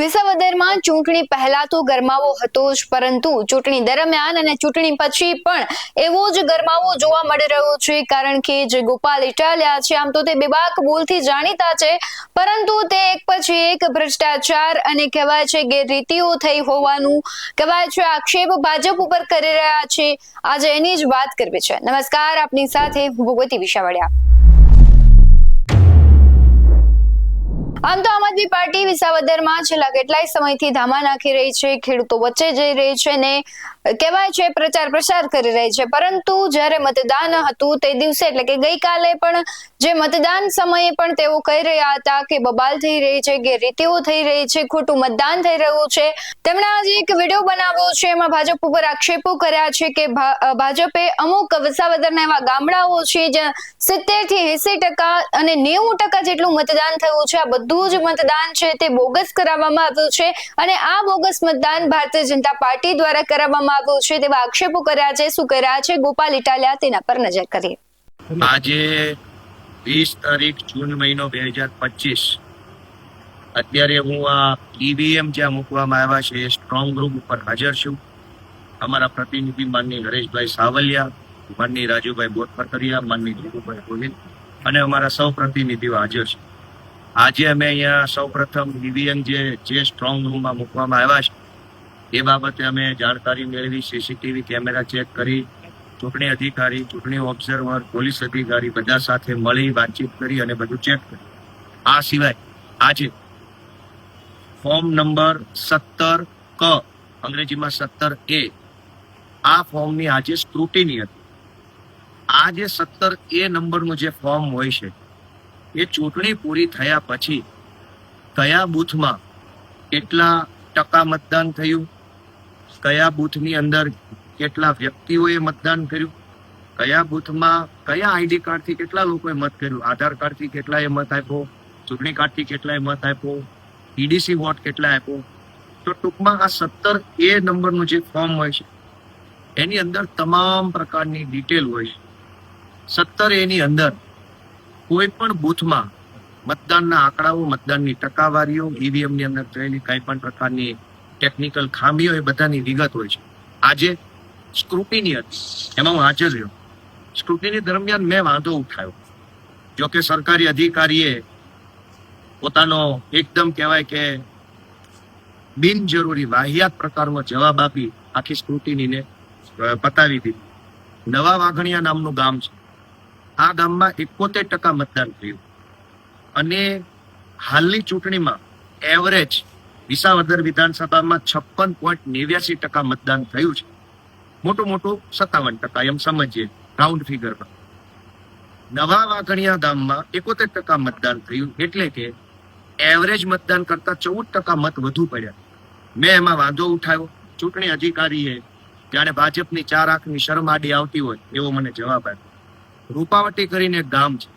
વિસાવદરમાં ચૂંટણી પહેલા તો ગરમાવો હતો જ, પરંતુ ચૂંટણી દરમિયાન અને ચૂંટણી પછી પણ એવો જ ગરમાવો જોવા મળી રહ્યો છે, કારણ કે જે ગોપાલ ઇટાલિયા છે, આમ તો તે બેબાક બોલથી જાણીતા છે, પરંતુ તે એક પછી એક ભ્રષ્ટાચાર અને કહેવાય છે ગેરરીતિઓ થઈ હોવાનું, કહેવાય છે આક્ષેપ ભાજપ ઉપર કરી રહ્યા છે. આજે એની જ વાત કરવી છે. નમસ્કાર, આપની સાથે ભગવતી વિશાવડિયા આમ તો આમ આદમી પાર્ટી વિસાવદરમાં છેલ્લા કેટલાય સમયથી ધામા નાખી રહી છે, ખેડૂતો વચ્ચે જઈ રહી છે ને કહેવાય છે પ્રચાર પ્રસાર કરી રહી છે. પરંતુ જ્યારે મતદાન હતું તે દિવસે એટલે કે ગઈકાલે પણ જે મતદાન સમયે પણ તેઓ કહી રહ્યા હતા કે બબાલ થઈ રહી છે, કે રીતિઓ થઈ રહી છે, ખોટું મતદાન થઈ રહ્યું છે. તેમણે આજે એક વીડિયો બનાવ્યો છે, એમાં ભાજપ ઉપર આક્ષેપો કર્યા છે કે ભાજપે અમુક વિસાવદરના એવા ગામડાઓ છે જ્યાં સિત્તેરથી એસી ટકા અને નેવું ટકા જેટલું મતદાન થયું છે. આ બધું જ મતદાન છે તે બોગસ કરાવવામાં આવ્યું છે અને આ બોગસ મતદાન ભારતીય જનતા પાર્ટી દ્વારા કરાવવામાં આવ્યું છે તેવા આક્ષેપો કર્યા છે. શું કર્યા છે? ગોપાલ ઇટાલિયા તેના પર નજર કરીએ. આજે વીસ તારીખ જૂન મહિનો બે હજાર પચીસ. અત્યારે હું આ ઈવીએમ જ્યાં મૂકવામાં આવ્યા છે, એ સ્ટ્રોંગ રૂમ ઉપર હાજર છું. અમારા પ્રતિનિધિ માનની હરેશભાઈ સાવલિયા, માનની રાજુભાઈ બોટફરકરિયા માનની ધીરુભાઈ ગોહિલ અને અમારા સૌ પ્રતિનિધિઓ હાજર છે. આજે અમે અહીંયા સૌ પ્રથમ ઈવીએમ જે જે સ્ટ્રોંગ રૂમમાં મૂકવામાં આવ્યા છે, એ બાબતે અમે જાણકારી મેળવી, સીસીટીવી કેમેરા ચેક કરી ચૂંટણી અધિકારી, ચૂંટણી ઓબ્ઝર્વર, પોલીસ અધિકારી બધા સાથે મળી વાતચીત કરી અને બધું ચેક કર્યું. આ સિવાય આજે ફોર્મ નંબર સત્તર ક, અંગ્રેજીમાં સત્તર એ, આ ફોર્મની આજે સ્ક્રુટિની હતી. આ જે સત્તર એ નંબરનું જે ફોર્મ હોય છે, એ ચૂંટણી પૂરી થયા પછી કયા બૂથમાં કેટલા ટકા મતદાન થયું, કયા બૂથની અંદર કેટલા વ્યક્તિઓએ મતદાન કર્યું? કયા બૂથમાં, કયા આઈડી કાર્ડથી કેટલા લોકોએ મત કર્યું? આધાર કાર્ડથી કેટલાએ મત આપ્યો? ચૂંટણી કાર્ડથી કેટલાએ મત આપ્યો? ઈડીસી વોટ કેટલા આપ્યો? તો ટૂંકમાં આ સત્તર એ નંબરનું જે ફોર્મ હોય છે, એની અંદર તમામ પ્રકારની ડિટેલ હોય છે. સત્તર એની અંદર કોઈ પણ બૂથમાં મતદાનના આંકડાઓ, મતદાનની ટકાવારીઓ ઈવીએમની અંદર થયેલી કંઈ પણ પ્રકારની ટેકનિકલ ખામીઓ એ બધાની વિગત હોય છે. આજે સ્ક્રુટિની હતી એમાં હું હાજર રહ્યો. સ્ક્રુટિની દરમિયાન મેં વાંધો ઉઠાવ્યો. જોકે સરકારી અધિકારીએ પોતાનો એકદમ કહેવાય કે બિનજરૂરી વાહિયાત પ્રકારનો જવાબ આપી આખી સ્ક્રુટિનીને પતાવી દીધી. નવા વાઘણિયા નામનું ગામ છે. આ ગામમાં એકોતેર ટકા મતદાન થયું. અને હાલની ચૂંટણીમાં એવરેજ વિસાવદર વિધાનસભામાં છપ્પન પોઈન્ટ નેવ્યાસી ટકા મતદાન થયું છે. મોટું મોટું સત્તાવન ટકા, એમ સમજીએ. રાઉન્ડ ફિગરમાં નવા વાઘણિયા ગામમાં એકોતેર ટકા મતદાન થયું એટલે કે એવરેજ મતદાન કરતા ચૌદ ટકા મત વધુ પડ્યા. મેં એમાં વાંધો ઉઠાવ્યો. ચૂંટણી અધિકારીએ જ્યારે ભાજપની ચાર આંખની શરમાડી આવતી હોય એવો મને જવાબ આપ્યો. રૂપાવટી કરીને ગામ છે.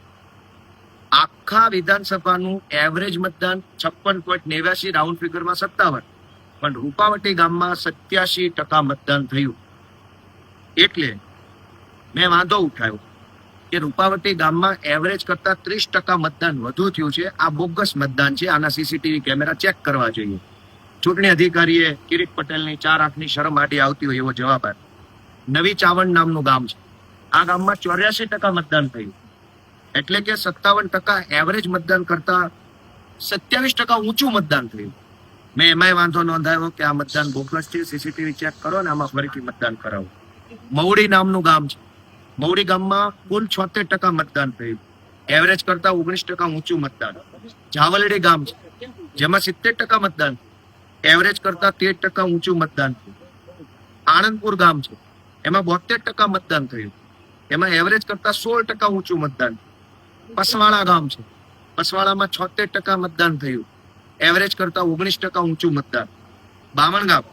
આખા વિધાનસભાનું એવરેજ મતદાન છપ્પન પોઈન્ટ નેવ્યાસી રાઉન્ડ ફિગરમાં સત્તાવન. પણ રૂપાવટી ગામમાં સત્યાસી ટકા મતદાન થયું. એટલે મેં વાંધો ઉઠાવ્યો કે રૂપાવટી ગામમાં એવરેજ કરતા ત્રીસ ટકા મતદાન વધુ થયું છે. આ બોગસ મતદાન છે. આના સીસીટીવી કેમેરા ચેક કરવા જોઈએ. ચૂંટણી અધિકારીએ કિરીટ પટેલની ચાર આંખની શરમ આડી આવતી હોય એવો જવાબ આપ્યો. નવી ચાવણ નામનું ગામ છે. આ ગામમાં ચોર્યાસી ટકા મતદાન થયું. એટલે કે સત્તાવન ટકા એવરેજ મતદાન કરતા સત્યાવીસ ટકા ઊંચું મતદાન થયું. મેં એમાંય વાંધો નોંધાયો કે આ મતદાન બોગસ છે. સીસીટીવી ચેક કરો ને આમાં ફરીથી મતદાન કરાવો. મવડી નામનું ગામ છે. મવડી ગામમાં કુલ છોતેર ટકા મતદાન થયું. એવરેજ કરતા ઓગણીસ ટકા ઊંચું મતદાન. જાવલડી ગામ છે. જેમાં સિત્તેર ટકા મતદાન એવરેજ કરતા તેર ટકા ઊંચું મતદાન થયું. આણંદપુર ગામ છે. એમાં બોતેર ટકા મતદાન થયું. એમાં એવરેજ કરતા સોળ ટકા ઊંચું મતદાન પસવાળા ગામ છે. પસવાળામાં છોતેર ટકા મતદાન થયું. એવરેજ કરતા ઓગણીસ ટકા ઊંચું મતદાન બામણ ગામ,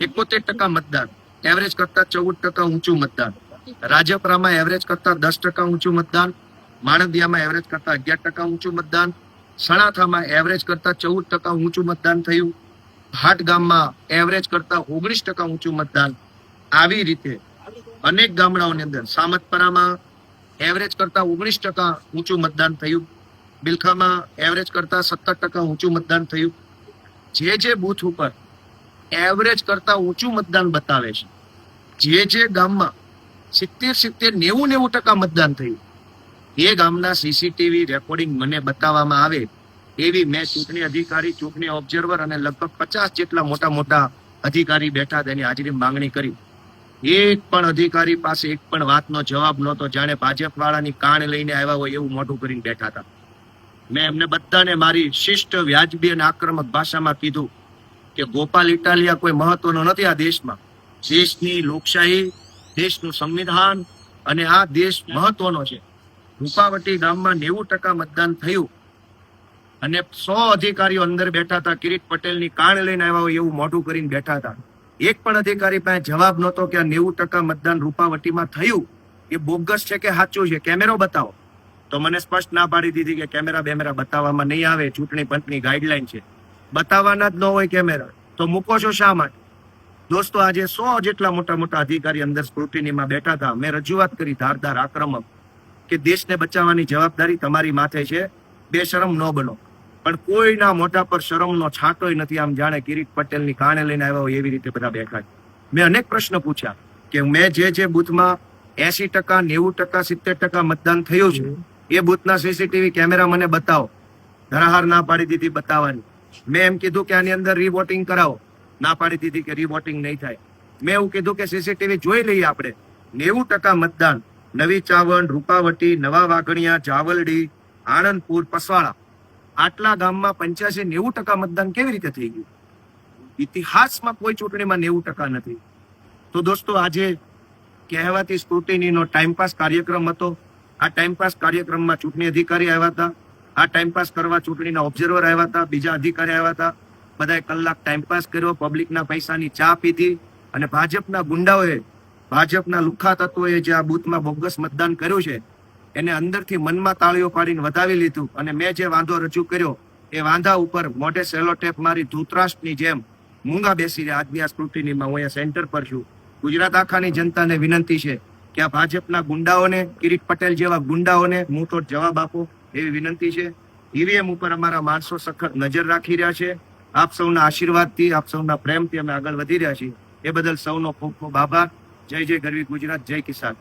એકોતેર ટકા મતદાન એવરેજ કરતા ચૌદ ટકા ઊંચું મતદાન. રાજપરામાં એવરેજ કરતા દસ ટકા ઊંચું મતદાન. માણદિયામાં એવરેજ કરતા અગિયાર ટકા ઊંચું મતદાન. સણાથામાં એવરેજ કરતા ચૌદ ટકા ઊંચું મતદાન થયું. ભાટ ગામમાં એવરેજ કરતા ઓગણીસ ટકા ઊંચું મતદાન. આવી રીતે અનેક ગામડાઓની અંદર સામતપરામાં એવરેજ કરતા ઓગણીસ ટકા ઊંચું મતદાન થયું. બિલખામાં એવરેજ કરતા સત્તર ટકા ઊંચું મતદાન થયું. જે જે બૂથ ઉપર એવરેજ કરતા ઊંચું મતદાન બતાવે છે. જે જે ગામમાં સિત્તેર સિત્તેર નેવું નેવું ટકા મતદાન થયું. એ ગામના સીસીટીવી રેકોર્ડિંગ મને બતાવવામાં આવે એવી મેં ચૂંટણી અધિકારી, ચૂંટણી ઓબ્ઝર્વર અને લગભગ પચાસ જેટલા મોટા મોટા અધિકારી બેઠા તેની હાજરી માંગણી કરી. એક પણ અધિકારી પાસે એક પણ વાતનો જવાબ નહોતો. જાણે ભાજપ વાળાની કાણ લઈને આવ્યા હોય એવું મોઢું કરીને બેઠા હતા. મેં એમને બધાને મારી શિષ્ટ વ્યાજબી અને આક્રમક ભાષામાં કીધું કે ગોપાલ ઇટાલિયા કોઈ મહત્વનો નથી આ દેશમાં. દેશની લોકશાહી, દેશનું સંવિધાન અને આ દેશ મહત્વનો છે. રૂપાવટી ગામમાં નેવું ટકા મતદાન થયું. અને સો અધિકારીઓ અંદર બેઠા હતા. કિરીટ પટેલની કાણ લઈને આવ્યા હોય એવું મોઢું કરીને બેઠા હતા. એક પણ અધિકારી પાસે જવાબ નહોતો કે આ નેવું ટકા મતદાન રૂપાવટીમાં થયું. એ બોગસ છે કે સાચું છે? કેમેરો બતાવો. તો મને સ્પષ્ટ ના પાડી દીધી કે કેમેરા બેમેરા બતાવવામાં નહીં આવે. ચૂંટણી પંચની ગાઈડલાઈન છે. બતાવવાના જ ન હોય કેમેરા તો મૂકો છો શા માટે? દોસ્તો, આજે સો જેટલા મોટા મોટા અધિકારી અંદર સ્ક્રુટિનીમાં બેઠા હતા. મેં રજૂઆત કરી ધારદાર આક્રમક કે દેશને બચાવવાની જવાબદારી તમારી માથે છે. બેશરમ ન બનો. પણ કોઈના મોઢા પર શરમનો છાંટોય નથી. આમ જાણે કિરીટ પટેલની કાણે લઈને આવ્યા હોય એવી રીતે બધા બેઠા મેં અનેક પ્રશ્ન પૂછ્યા કે મેં જે જે બૂથમાં એસી ટકા, નેવું ટકા, સિત્તેર ટકા મતદાન થયું છે, એ બૂથના સીસીટીવી કેમેરા મને બતાવો. ધરાહાર ના પાડી દીધી બતાવવાની. મેં એમ કીધું કે આની અંદર રીવોટિંગ કરાવો. ના પાડી દીધી કે રીવોટિંગ નહીં થાય. મેં એવું કીધું કે સીસીટીવી જોઈ લઈએ આપણે. નેવું ટકા મતદાન. નવી ચાવણ રૂપાવટી, નવા વાઘણિયા, જાવલડી, આણંદપુર પસવાળા આટલા ગામમાં પંચ્યાસી, નેવું ટકા મતદાન કેવી રીતે થઈ ગયું? ઇતિહાસમાં કોઈ ચૂંટણીમાં નેવું ટકા નથી. તો દોસ્તો, આજે કહેવાતી સ્ક્રુટિનીનો ટાઈમપાસ કાર્યક્રમ હતો. આ ટાઈમપાસ કાર્યક્રમમાં ચૂંટણી અધિકારી આવ્યા હતા. આ ટાઈમપાસ કરવા ચૂંટણીના ઓબ્ઝર્વર આવ્યા હતા, બીજા અધિકારી આવ્યા હતા. બધાએ કલાક ટાઈમપાસ કર્યો પબ્લિકના પૈસાની ચા પીધી અને ભાજપના ગુંડાઓએ, ભાજપના લુખ્ખા તત્વોએ જે આ બૂથમાં બોગસ મતદાન કર્યું છે, એને અંદરથી મનમાં તાળીઓ પાડીને વધાવી લીધું અને મેં જે વાંધો રજૂ કર્યો, એ વાંધા ઉપર મોઢે સેલો ટેપ મારી ધૂતરાષ્ટ્રની જેમ મૂંગા બેસી રહ્યા આજની આ સ્ક્રુટિનીમાં હું અહીંયા સેન્ટર પર છું. ગુજરાત આખાની જનતાને વિનંતી છે કે આ ભાજપના ગુંડાઓને, કિરીટ પટેલ જેવા ગુંડાઓને મુંહતોડ જવાબ આપો. એવી વિનંતી છે. ઈવીએમ ઉપર અમારા માણસો સખત નજર રાખી રહ્યા છે. આપ સૌના આશીર્વાદથી, આપ સૌના પ્રેમથી અમે આગળ વધી રહ્યા છીએ. એ બદલ સૌનો ખૂબ ખૂબ આભાર. જય જય ગરવી ગુજરાત, જય કિસાન.